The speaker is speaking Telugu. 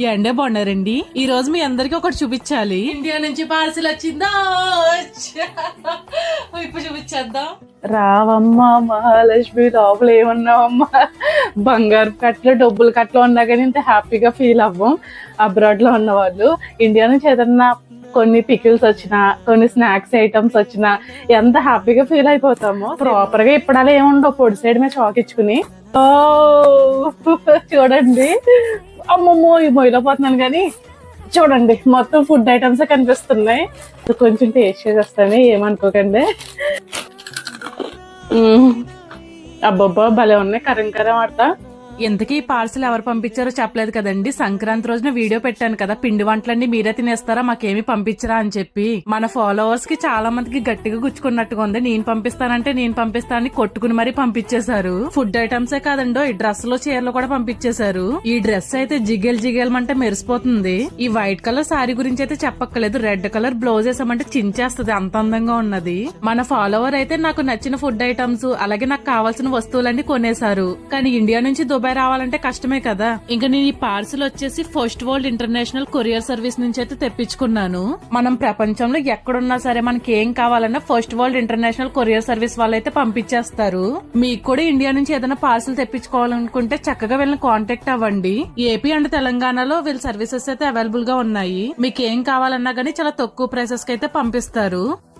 ఎండే బాగున్నారండి. ఈ రోజు మీ అందరికి ఒకటి చూపించాలి. ఇండియా నుంచి పార్సిల్ వచ్చిందా? ఇప్పుడు చూపించేద్దాం. రావమ్మ మహాలక్ష్మి లోపల ఏమన్నావమ్మా బంగారు కట్లు డబ్బులు కట్లు ఉన్నా కానీ ఇంత హ్యాపీగా ఫీల్ అవ్వం. అబ్రాడ్లో ఉన్న వాళ్ళు. ఇండియా నుంచి ఏదన్నా కొన్ని పికిల్స్ వచ్చినా కొన్ని స్నాక్స్ ఐటమ్స్ వచ్చినా ఎంత హ్యాపీగా ఫీల్ అయిపోతామో. ప్రాపర్గా ఇప్పుడాలా ఏముండవు. పొడి సైడ్ మీద చాక్ ఇచ్చుకుని. ఓ చూడండి. అమ్మమ్మో ఈ పోతున్నాను కానీ చూడండి మొత్తం ఫుడ్ ఐటమ్స్ కనిపిస్తున్నాయి. కొంచెం టేస్ట్ చేస్తాను ఏమనుకోకండి. అబ్బబ్బా భలే ఉన్నాయి కరం కరం ఆడతా. ఇంతకీ పార్సిల్ ఎవరు పంపించారో చెప్పలేదు కదండి. సంక్రాంతి రోజున వీడియో పెట్టాను కదా. పిండి వంటలన్నీ మీరే తినేస్తారా? మాకేమి పంపించరా అని చెప్పి. మన ఫాలోవర్స్కి చాలా మందికి గట్టిగా గుచ్చుకున్నట్టుగా ఉంది. నేను పంపిస్తానంటే నేను పంపిస్తానని కొట్టుకుని మరీ పంపించేశారు. ఫుడ్ ఐటమ్సే కాదండో ఈ డ్రెస్లో చీరలు కూడా పంపించేశారు. ఈ డ్రెస్ అయితే జిగేల్ జిగేల్ అంటే మెరిసిపోతుంది. ఈ వైట్ కలర్ సారీ గురించి అయితే చెప్పక్కలేదు రెడ్ కలర్ బ్లౌజ్ వేసామంటే చించేస్తుంది. అంత అందంగా ఉన్నది. మన ఫాలోవర్ అయితే నాకు నచ్చిన ఫుడ్ ఐటమ్స్ అలాగే నాకు కావాల్సిన వస్తువులన్నీ కొనేశారు. కానీ ఇండియా నుంచి దుబాయ్ రావాలంటే కష్టమే కదా. ఇంకా నేను ఈ పార్సిల్ వచ్చేసి first world international courier service నుంచి అయితే తెప్పించుకున్నాను. మనం ప్రపంచంలో ఎక్కడున్నా సరే మనకి ఏం కావాలన్నా first world international courier service వాళ్ళు అయితే పంపించేస్తారు. మీకు కూడా ఇండియా నుంచి ఏదైనా పార్సిల్ తెప్పించుకోవాలనుకుంటే చక్కగా వీళ్ళని కాంటాక్ట్ అవ్వండి. ఏపీ అండ్ తెలంగాణలో వీళ్ళ సర్వీసెస్ అయితే అవైలబుల్గా ఉన్నాయి. మీకు ఏం కావాలన్నా గానీ చాలా తక్కువ ప్రైసెస్కి అయితే పంపిస్తారు.